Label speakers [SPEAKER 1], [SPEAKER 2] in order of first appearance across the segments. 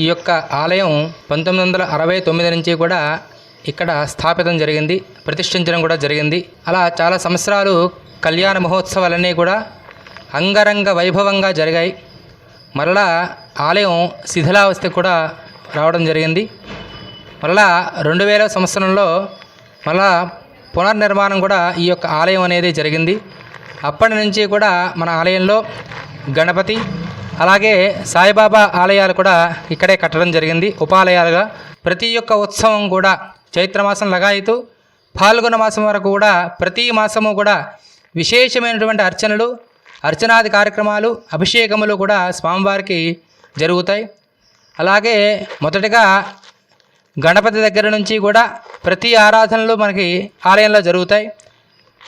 [SPEAKER 1] ఈ యొక్క ఆలయం పంతొమ్మిది వందల అరవై తొమ్మిది నుంచి కూడా ఇక్కడ స్థాపితం జరిగింది ప్రతిష్ఠించడం కూడా జరిగింది. అలా చాలా సంవత్సరాలు కళ్యాణ మహోత్సవాలన్నీ కూడా అంగరంగ వైభవంగా జరిగాయి. మరలా ఆలయం శిథిలావస్థ కూడా రావడం జరిగింది. మరలా రెండు వేల సంవత్సరంలో మళ్ళా పునర్నిర్మాణం కూడా ఈ యొక్క ఆలయం అనేది జరిగింది. అప్పటి నుంచి కూడా మన ఆలయంలో గణపతి అలాగే సాయిబాబా ఆలయాలు కూడా ఇక్కడే కట్టడం జరిగింది. ఉపాలయాలుగా ప్రతి ఒక్క ఉత్సవం కూడా చైత్రమాసం లగాయితూ పాల్గొన మాసం వరకు కూడా ప్రతి మాసము కూడా విశేషమైనటువంటి అర్చనలు అర్చనాది కార్యక్రమాలు అభిషేకములు కూడా స్వామివారికి జరుగుతాయి. అలాగే మొదటగా గణపతి దగ్గర నుంచి కూడా ప్రతి ఆరాధనలు మనకి ఆలయంలో జరుగుతాయి.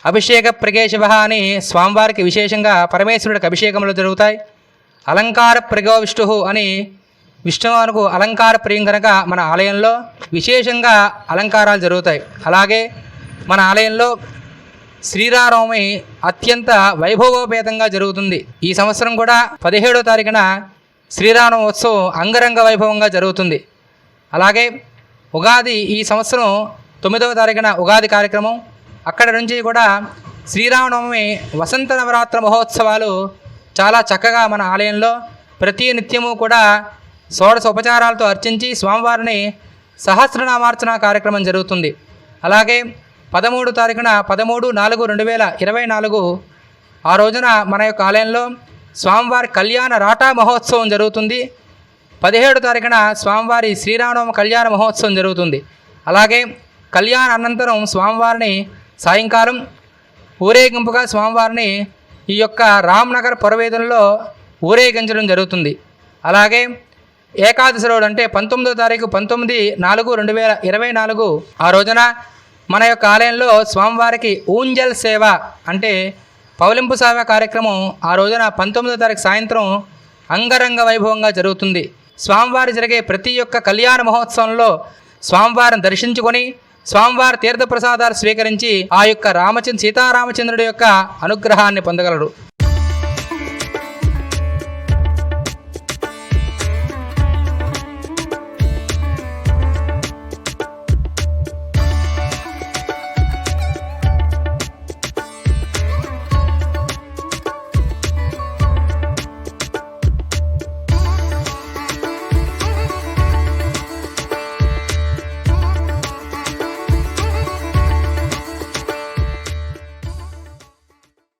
[SPEAKER 1] అభిషేక ప్రకేశవ అని స్వామివారికి విశేషంగా పరమేశ్వరుడికి అభిషేకములు జరుగుతాయి. అలంకార ప్రగో విష్ణు అని విష్ణువునకు అలంకార ప్రియం కనుక మన ఆలయంలో విశేషంగా అలంకారాలు జరుగుతాయి. అలాగే మన ఆలయంలో శ్రీరామనవమి అత్యంత వైభవోపేతంగా జరుగుతుంది. ఈ సంవత్సరం కూడా పదిహేడో తారీఖున శ్రీరామ ఉత్సవం అంగరంగ వైభవంగా జరుగుతుంది. అలాగే ఉగాది ఈ సంవత్సరం తొమ్మిదవ తారీఖున ఉగాది కార్యక్రమం. అక్కడ నుంచి కూడా శ్రీరామనవమి వసంత నవరాత్ర మహోత్సవాలు చాలా చక్కగా మన ఆలయంలో ప్రతి నిత్యము కూడా షోడశ ఉపచారాలతో అర్చించి స్వామివారిని సహస్రనామార్చన కార్యక్రమం జరుగుతుంది. అలాగే పదమూడు తారీఖున పదమూడు నాలుగు రెండు వేల ఇరవై నాలుగు ఆ రోజున మన యొక్క ఆలయంలో స్వామివారి కళ్యాణ రాటా మహోత్సవం జరుగుతుంది. పదిహేడు తారీఖున స్వామివారి శ్రీరామనవమ కళ్యాణ మహోత్సవం జరుగుతుంది. అలాగే కళ్యాణ అనంతరం స్వామివారిని సాయంకాలం ఊరేగింపుగా స్వామివారిని ఈ యొక్క రామ్నగర్ పురవేదనలో ఊరేగించడం జరుగుతుంది. అలాగే ఏకాదశి రోజు అంటే పంతొమ్మిదో తారీఖు పంతొమ్మిది నాలుగు రెండు వేల ఇరవై నాలుగు ఆ రోజున మన యొక్క ఆలయంలో స్వామివారికి ఊంజల్ సేవ అంటే పౌలింపు సేవ కార్యక్రమం ఆ రోజున పంతొమ్మిదో తారీఖు సాయంత్రం అంగరంగ వైభవంగా జరుగుతుంది. స్వామివారి జరిగే ప్రతి ఒక్క కళ్యాణ మహోత్సవంలో స్వామివారిని దర్శించుకొని స్వామివారి తీర్థప్రసాదాలు స్వీకరించి ఆ యొక్క రామచంద్ర సీతారామచంద్రుడి యొక్క అనుగ్రహాన్ని పొందగలరు